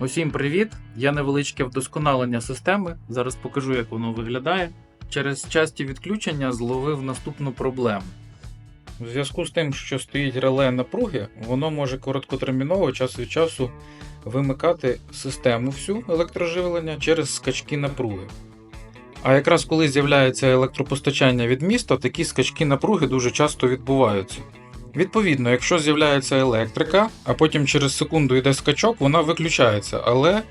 Усім привіт! Я невеличке вдосконалення системи. Зараз покажу, як воно виглядає. Через часті відключення зловив наступну проблему. У зв'язку з тим, що стоїть реле напруги, воно може короткотерміново час від часу вимикати систему всю електроживлення через скачки напруги. А якраз коли з'являється електропостачання від міста, такі скачки напруги дуже часто відбуваються. Відповідно, якщо з'являється електрика, а потім через секунду йде скачок, вона виключається. Але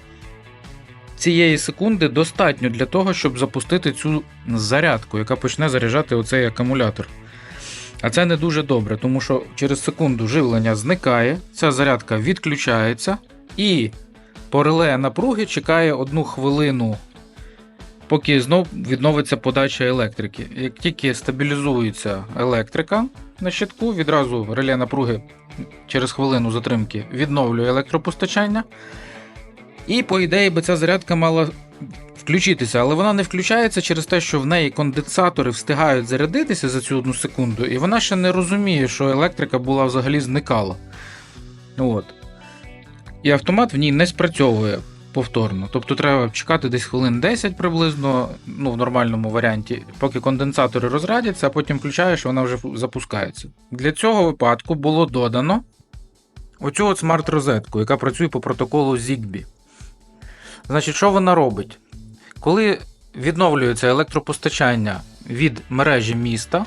цієї секунди достатньо для того, щоб запустити цю зарядку, яка почне заряджати оцей акумулятор. А це не дуже добре, тому що через секунду живлення зникає, ця зарядка відключається, і по реле напруги чекає одну хвилину, поки знов відновиться подача електрики. Як тільки стабілізується електрика на щитку, відразу реле напруги через хвилину затримки відновлює електропостачання. І, по ідеї, би ця зарядка мала включитися, але вона не включається через те, що в неї конденсатори встигають зарядитися за цю одну секунду, і вона ще не розуміє, що електрика була взагалі зникала. От. І автомат в ній не спрацьовує повторно. Тобто треба чекати десь хвилин 10 приблизно, ну в нормальному варіанті, поки конденсатори розрядяться, а потім включаєш, вона вже запускається. Для цього випадку було додано оцю от смарт-розетку, яка працює по протоколу ZigBee. Значить, що вона робить? Коли відновлюється електропостачання від мережі міста,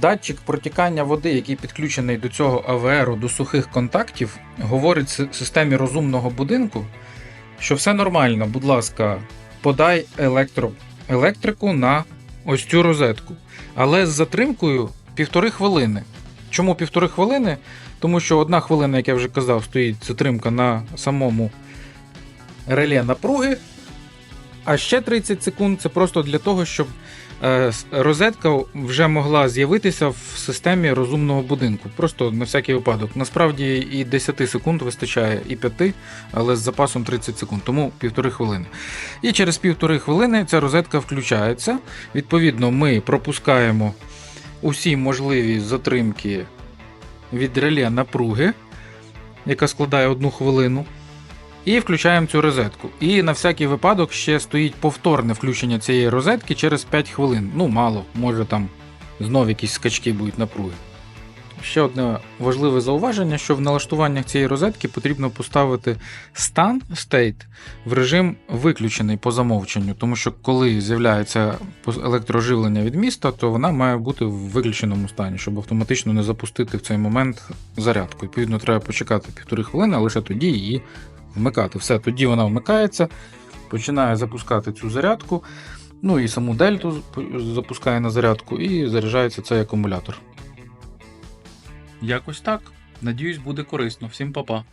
датчик протікання води, який підключений до цього АВР до сухих контактів, говорить си- системі розумного будинку, що все нормально, будь ласка, подай електро... електрику на ось цю розетку. Але з затримкою півтори хвилини. Чому півтори хвилини? Тому що одна хвилина, як я вже казав, стоїть затримка на самому реле напруги. А ще 30 секунд це просто для того, щоб розетка вже могла з'явитися в системі розумного будинку. Просто на всякий випадок. Насправді і 10 секунд вистачає, і 5, але з запасом 30 секунд, тому півтори хвилини. І через півтори хвилини ця розетка включається. Відповідно, ми пропускаємо усі можливі затримки від реле напруги, яка складає одну хвилину. І включаємо цю розетку. І на всякий випадок ще стоїть повторне включення цієї розетки через 5 хвилин. Ну, мало, може там знов якісь скачки будуть напруги. Ще одне важливе зауваження, що в налаштуваннях цієї розетки потрібно поставити стан state в режим виключений по замовченню, тому що коли з'являється електроживлення від міста, то вона має бути в виключеному стані, щоб автоматично не запустити в цей момент зарядку. Відповідно, треба почекати півтори хвилини, а лише тоді її вмикати. Все, тоді вона вмикається, починає запускати цю зарядку. Ну і саму дельту запускає на зарядку і заряджається цей акумулятор. Якось так. Надіюсь, буде корисно. Всім па-па.